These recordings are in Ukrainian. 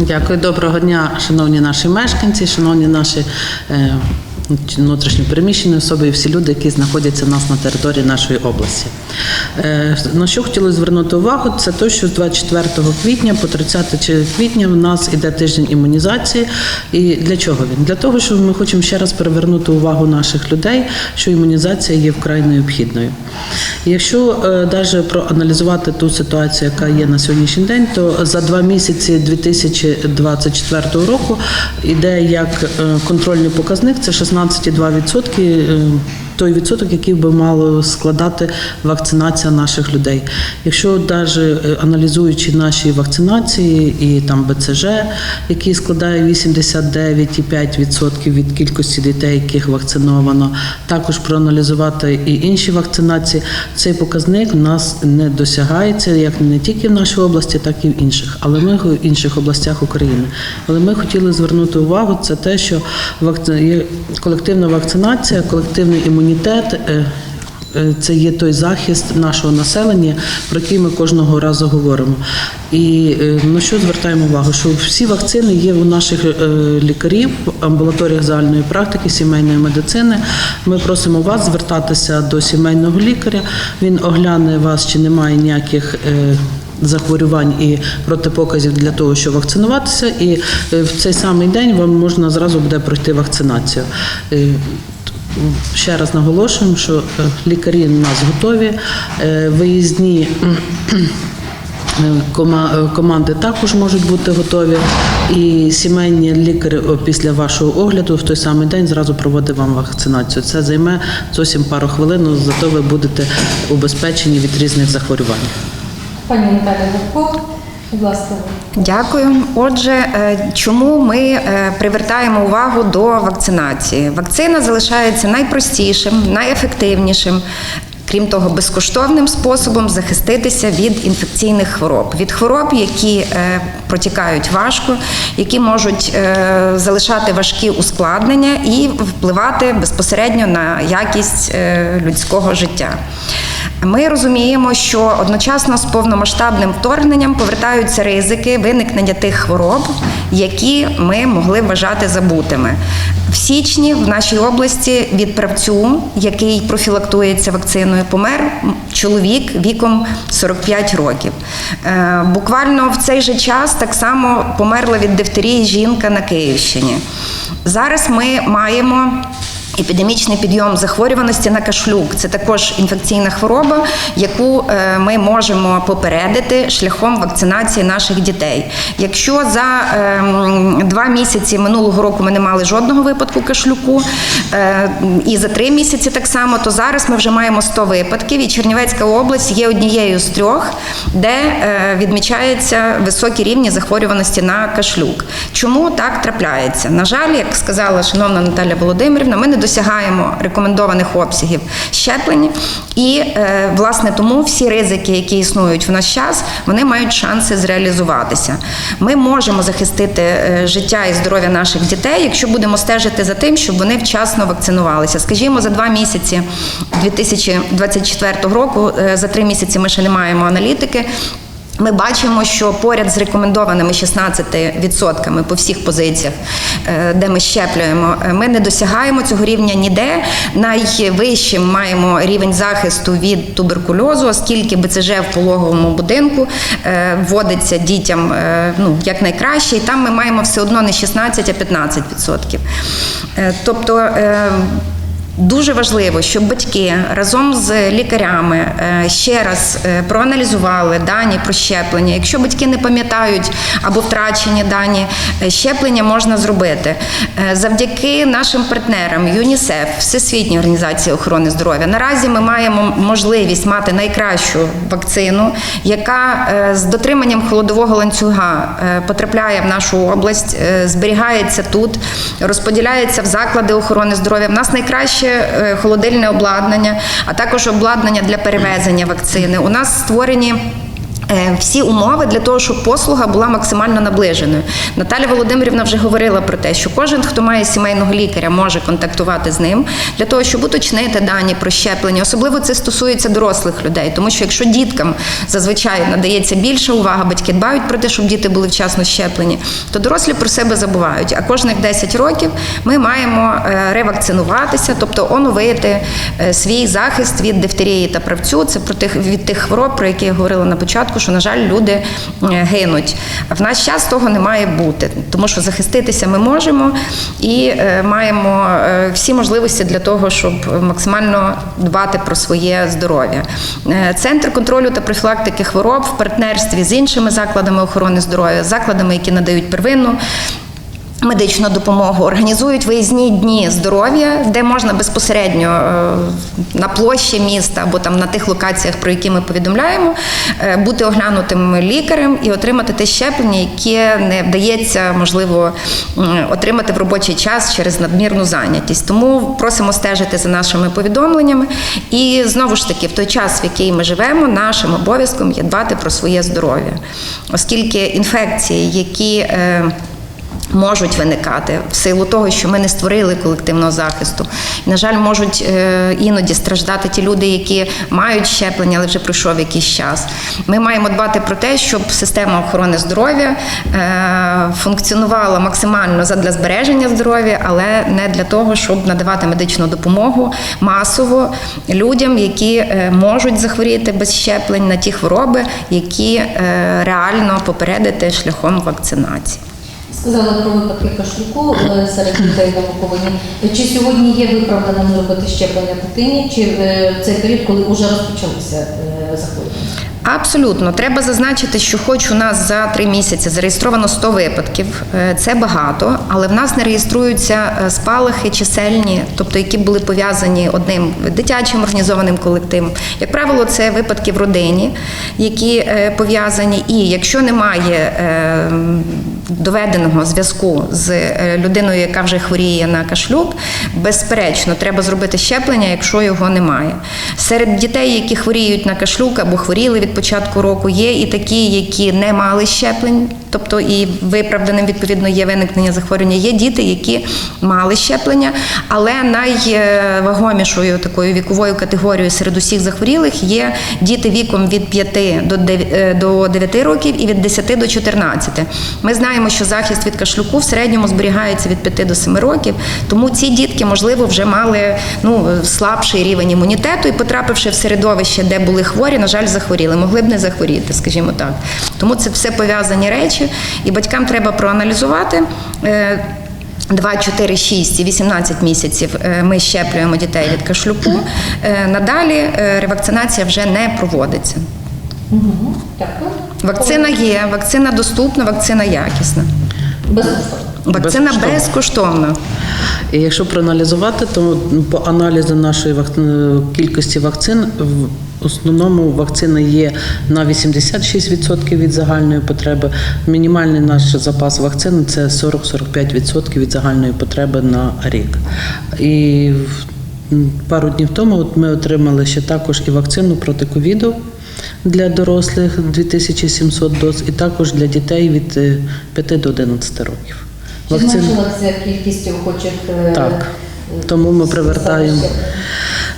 Дякую, доброго дня, шановні наші мешканці, шановні наші е, внутрішньо переміщені особи і всі люди, які знаходяться в нас на території нашої області. Е, На що хотіли звернути увагу, це те, що з 24 квітня по 30 квітня в нас іде тиждень імунізації. І для чого він? Для того, що ми хочемо ще раз привернути увагу наших людей, що імунізація є вкрай необхідною. Якщо навіть проаналізувати ту ситуацію, яка є на сьогоднішній день, то за два місяці 2024 року іде як е, контрольний показник, це 16,2%. Е, Той відсоток, який би мало складати вакцинація наших людей. Якщо навіть аналізуючи наші вакцинації і там БЦЖ, який складає 89,5% від кількості дітей, яких вакциновано, також проаналізувати і інші вакцинації, цей показник в нас не досягається як не тільки в нашій області, так і в інших, але ми в інших областях України. Але ми хотіли звернути увагу, це те, що колективна вакцинація, колективний імунітет. Е, е, Це є той захист нашого населення, про який ми кожного разу говоримо. І е, на що звертаємо увагу? Що всі вакцини є у наших лікарів амбулаторіях загальної практики, сімейної медицини. Ми просимо вас звертатися до сімейного лікаря. Він огляне вас, чи немає ніяких. Захворювань і протипоказів для того, щоб вакцинуватися, і в цей самий день вам можна зразу буде пройти вакцинацію. Ще раз наголошуємо, що е, лікарі у нас готові, е, виїзні. е, кома- Команди також можуть бути готові, і сімейні лікарі після вашого огляду в той самий день зразу проводить вам вакцинацію. Це займе зовсім пару хвилин, але зато ви будете убезпечені від різних захворювань. Пані Наталя ласка. Дякую. Отже, е, чому ми е, привертаємо увагу до вакцинації? Вакцина залишається найпростішим, найефективнішим. Крім того, безкоштовним способом захиститися від інфекційних хвороб, від хвороб, які е, протікають важко, які можуть залишати важкі ускладнення і впливати безпосередньо на якість людського життя. Ми розуміємо, що одночасно з повномасштабним вторгненням повертаються ризики виникнення тих хвороб, які ми могли вважати забутими. В січні в нашій області від правцю, який профілактується вакциною, помер чоловік віком 45 років. Е, Буквально в цей же час так само померла від дифтерії жінка на Київщині. Зараз ми маємо. Епідемічний підйом захворюваності на кашлюк це також інфекційна хвороба, яку е, ми можемо попередити шляхом вакцинації наших дітей. Якщо за ем, два місяці минулого року ми не мали жодного випадку кашлюку, е, і за три місяці так само, то зараз ми вже маємо 100 випадків, і Чернівецька область є однією з трьох, де е, відмічаються високі рівні захворюваності на кашлюк. Чому так трапляється? На жаль, як сказала шановна Наталя Володимирівна, ми не досягаємо рекомендованих обсягів щеплень, і е, власне тому всі ризики, які існують в наш час, вони мають шанси зреалізуватися. Ми можемо захистити е, життя і здоров'я наших дітей, якщо будемо стежити за тим, щоб вони вчасно вакцинувалися. Скажімо, за два місяці 2024 року, е, за три місяці ми ще не маємо аналітики. Ми бачимо, що поряд з рекомендованими 16% по всіх позиціях, е, де ми щеплюємо, е, ми не досягаємо цього рівня ніде. Найвищим маємо рівень захисту від туберкульозу, оскільки БЦЖ в пологовому будинку е, вводиться дітям ну, як найкраще, і там ми маємо все одно не 16, а 15%. Е, Тобто Дуже важливо, щоб батьки разом з лікарями е, ще раз е, проаналізували дані про щеплення. Якщо батьки не пам'ятають або втрачені дані, е, щеплення можна зробити. Завдяки нашим партнерам ЮНІСЕФ, Всесвітньої організації охорони здоров'я. Наразі ми маємо можливість мати найкращу вакцину, яка з дотриманням холодового ланцюга потрапляє в нашу область, зберігається тут, розподіляється в заклади охорони здоров'я. В нас найкраще е, холодильне обладнання, а також обладнання для перевезення вакцини. У нас створені всі умови для того, щоб послуга була максимально наближеною. Наталя Володимирівна вже говорила про те, що кожен, хто має сімейного лікаря, може контактувати з ним для того, щоб уточнити дані про щеплення. Особливо це стосується дорослих людей, тому що якщо діткам зазвичай надається більша увага, батьки дбають про те, щоб діти були вчасно щеплені, то дорослі про себе забувають. А кожних 10 років ми маємо е, ревакцинуватися, тобто оновити е, свій захист від дифтерії та правцю. Це про тих від тих хвороб, про які я говорила на початку, що на жаль люди е, гинуть. В наш час того не має бути, тому що захиститися ми можемо і е, маємо е, всі можливості для того, щоб максимально дбати про своє здоров'я. Центр контролю та профілактики хвороб в партнерстві з іншими закладами охорони здоров'я, закладами, які надають первинну медичну допомогу, організують виїзні дні здоров'я, де можна безпосередньо е, на площі міста або там на тих локаціях, про які ми повідомляємо, е, бути оглянутим лікарем і отримати те щеплення, яке не вдається, можливо, отримати в робочий час через надмірну зайнятість. Тому просимо стежити за нашими повідомленнями. І знову ж таки, в той час, в який ми живемо, нашим обов'язком є дбати про своє здоров'я, оскільки інфекції, які е, можуть виникати в силу того, що ми не створили колективного захисту. І, на жаль, можуть е, іноді страждати ті люди, які мають щеплення, але вже пройшов якийсь час. Ми маємо дбати про те, щоб система охорони здоров'я е, функціонувала максимально задля збереження здоров'я, але не для того, щоб надавати медичну допомогу масово людям, які е, можуть захворіти без щеплень на ті хвороби, які реально попередити шляхом вакцинації. Сказали про випадки кашлюку е, серед дітей на Буковині. Чи сьогодні є виправданим робити щеплення дитині, чи е, в цей період, коли вже розпочалися е, захворювання? Абсолютно, треба зазначити, що хоч у нас за три місяці зареєстровано 100 випадків, це багато, але в нас не реєструються спалахи чисельні, тобто які були пов'язані одним дитячим організованим колективом. Як правило, це випадки в родині, які пов'язані. І якщо немає доведеного зв'язку з е, людиною, яка вже хворіє на кашлюк, безперечно, треба зробити щеплення, якщо його немає. Серед дітей, які хворіють на кашлюк або хворіли від початку року, є і такі, які не мали щеплень, тобто і виправданим відповідно є виникнення захворювання. Є діти, які мали щеплення, але найвагомішою такою віковою категорією серед усіх захворілих є діти віком від 5 до 9 е, до 9 років і від 10 до 14. Ми знаємо, що захист від кашлюку в середньому зберігається від 5 до 7 років, тому ці дітки, можливо, вже мали ну, слабший рівень імунітету і потрапивши в середовище, де були хворі, на жаль, захворіли. Могли б не захворіти, скажімо так. Тому це все пов'язані речі, і батькам треба проаналізувати. е, 2, 4, 6 і 18 місяців е, ми щеплюємо дітей від кашлюку. Е, Надалі е, ревакцинація вже не проводиться. Угу. Дякую. Вакцина є, вакцина доступна, вакцина якісна. Безкоштовно. Вакцина Безкоштовна. безкоштовна. І якщо проаналізувати, то по аналізу нашої вак- кількості вакцин в основному вакцини є на 86% від загальної потреби. Мінімальний наш запас вакцин це 40-45% від загальної потреби на рік. І пару днів тому от ми отримали ще також і вакцину проти ковіду. Для дорослих 2700 доз, і також для дітей від е, 5 до 11 років. Чи Вакцин- зменшилася кількість охочих? е, Так. е, Тому ми привертаємо.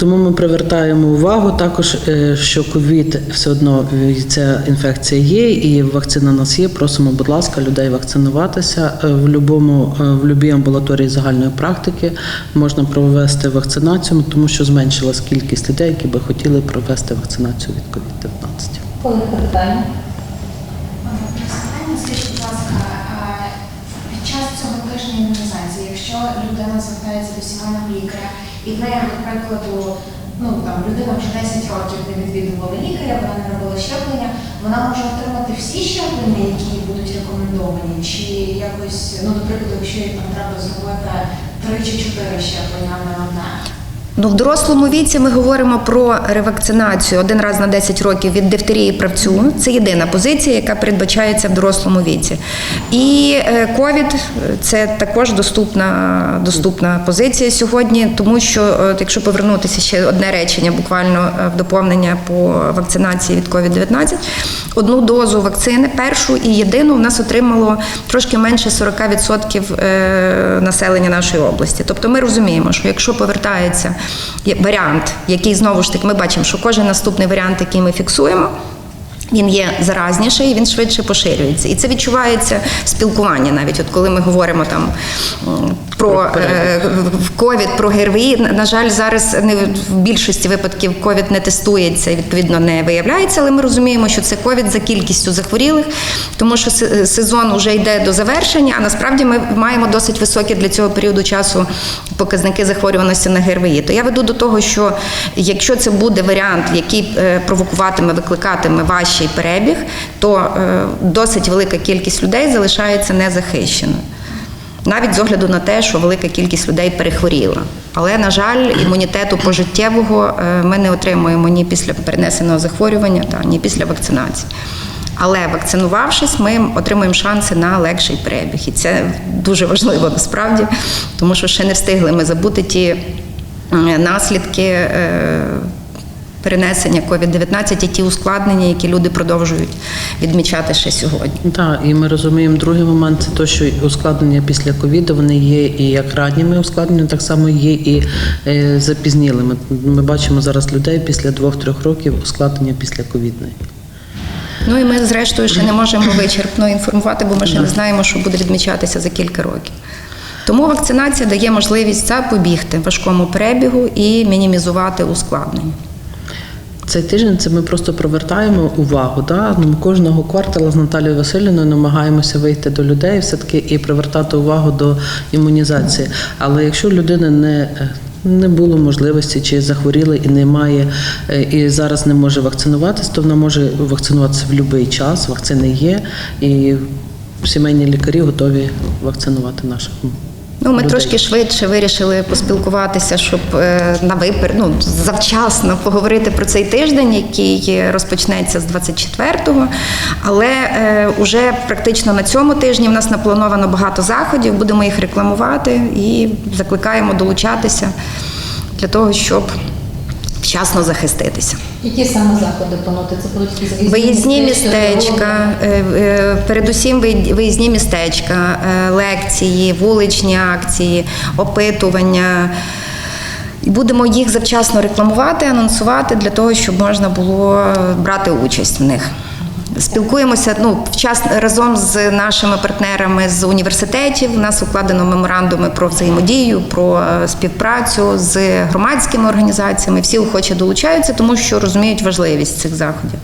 Тому ми привертаємо увагу також, е, що ковід все одно е, ця інфекція є, і вакцина у нас є. Просимо, будь ласка, людей вакцинуватися Е, в будь-якому в будь-якій амбулаторії загальної практики можна провести вакцинацію, тому що зменшилась кількість людей, які би хотіли провести вакцинацію від COVID-19. Велике питання. Питання, скажіть, будь ласка, під час цього тижня імунізації, якщо людина звертається до сімейного лікаря, і в неї, наприклад, ну там людина вже 10 років не відвідувала лікаря, вона не робила щеплення, вона може отримати всі щеплення, які будуть рекомендовані, чи якось, ну, наприклад, якщо їй там треба зробити три чи чотири щеплення, а не одне. Ну, в дорослому віці ми говоримо про ревакцинацію один раз на 10 років від дифтерії правцю. Це єдина позиція, яка передбачається в дорослому віці. І е, ковід це також доступна, доступна позиція сьогодні, тому що, е, якщо повернутися ще одне речення, буквально е, в доповнення по вакцинації від COVID-19, одну дозу вакцини, першу і єдину, в нас отримало трошки менше 40% е, населення нашої області. Тобто ми розуміємо, що якщо повертається варіант, який знову ж таки ми бачимо, що кожен наступний варіант, який ми фіксуємо. Він є заразніший, він швидше поширюється, і це відчувається в спілкуванні. Навіть от коли ми говоримо там про е, ковід, про ГРВІ. на- жаль, зараз не в більшості випадків ковід не тестується відповідно не виявляється. Але ми розуміємо, що це ковід за кількістю захворілих, тому що сезон вже йде до завершення. А насправді ми маємо досить високі для цього періоду часу показники захворюваності на ГРВІ. То я веду до того, що якщо це буде варіант, який е, провокуватиме, викликатиме важчий перебіг, то е, досить велика кількість людей залишається незахищеною. Навіть з огляду на те, що велика кількість людей перехворіла. Але, на жаль, імунітету пожиттєвого е, ми не отримуємо ні після перенесеного захворювання, та, ні після вакцинації. Але вакцинувавшись, ми отримуємо шанси на легший перебіг. І це дуже важливо насправді, тому що ще не встигли ми забути ті наслідки. е, Перенесення COVID-19 і ті ускладнення, які люди продовжують відмічати ще сьогодні. Так, і ми розуміємо другий момент це те, що ускладнення після ковіду вони є і як ранніми ускладненнями, так само є і е, запізнілими. Ми бачимо зараз людей після двох-трьох років ускладнення після ковідної. Ну і ми, зрештою, ще не можемо вичерпно інформувати, бо ми ще не знаємо, що буде відмічатися за кілька років. Тому вакцинація дає можливість запобігти важкому перебігу і мінімізувати ускладнення. Цей тиждень це ми просто привертаємо увагу. Да? Ну, ми кожного квартала з Наталією Васильівною намагаємося вийти до людей все-таки і привертати увагу до імунізації. Але якщо людина не е, не було можливості чи захворіла і немає, е, і зараз не може вакцинуватися, то вона може вакцинуватися в будь-який час. Вакцини є, і сімейні лікарі готові вакцинувати наших. Ну, ми трошки швидше вирішили поспілкуватися, щоб е, на випер, ну, завчасно поговорити про цей тиждень, який розпочнеться з 24-го. Але е, уже практично на цьому тижні в нас наплановано багато заходів, будемо їх рекламувати і закликаємо долучатися для того, щоб вчасно захиститися. Які саме заходи панути? Це будуть Виїзні містечка, містечка, е, е, передусім виїзні містечка, лекції, вуличні акції, опитування. Будемо їх завчасно рекламувати, анонсувати для того, щоб можна було брати участь в них. Спілкуємося ну, вчас разом з нашими партнерами з університетів. У нас укладено меморандуми про взаємодію, про е, співпрацю з громадськими організаціями. Всі охоче долучаються, тому що розуміють важливість цих заходів.